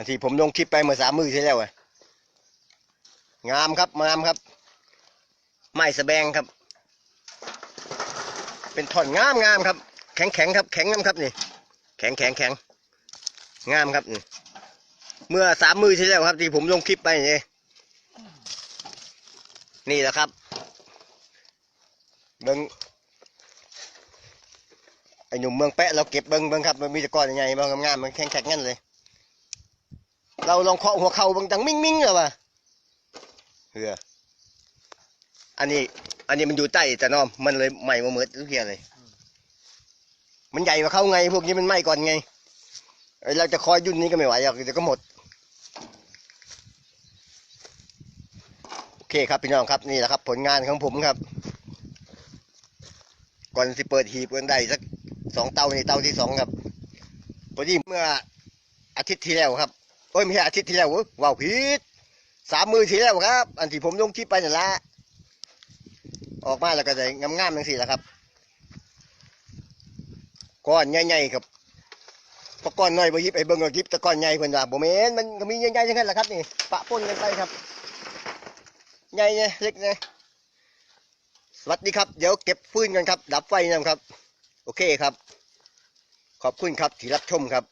อันที่ผมลงคลิปไปเมื่อสามมือที่แล้วอะงามครับงามครับ ไม้สแบงครับ เป็นท่อนงามงามครับ แข็งแข็งครับ แข็งน้ำครับนี่ แข็งแข็งแข็งงามครับนี่เมื่อสามมือที่แล้วครับ ที่ผมลงคลิปไปนี่นี่แหละครับเบิงไอหนุ่มเมืองแปะเราเก็บเบิงเบิงครับมันมีต่ก้อนยังไงบ้างงามๆมันแข็งแข็งงั้นเลย เราลองเคาะหัวเข่าบางดังมิ่งมิ่งๆเลยวะเฮืออันนี้ อันนี้มันอยู่ใต้แต่นอมมันเลยไหม้มาเหมือนทุกเทียเลย มันใหญ่กว่าเขาไง พวกนี้มันไหม้ก่อนไงเราจะคอยยุ่นนี้ก็ไม่ไหวหรอกเดี๋ยวก็หมดโอเคครับพี่น้องครับนี่แหละครับ ผลงานของผมครับ ก่อนที่เปิดหีบกันได้สักสองเตาในเตาที่สองครับพอดีเมื่ออาทิตย์ที่แล้วครับ โอ้ยไม่ใช่อาทิตย์ที่แล้วว้าวผิดสามมือที่แล้วครับ อันที่ผมลงคลิปไปนั่ละออกมาแล้วก็จะงามๆจังสี่แหละครับก้อนใหญ่ๆครับพอก้อนน้อยบ่ยิบไอ้เบิ่งก็ยิบแต่ก้อนใหญ่เพิ่นว่าบ่แม่นมันก็มีใหญ่ๆจังซั่นแหละครับนี่ปะปนกันไปครับใหญ่เนี่ยเล็กเนี่ยสวัสดีครับ เดี๋ยวเก็บฟืนกันครับ ดับไฟนะครับ โอเคครับ ขอบคุณครับที่รับชมครับ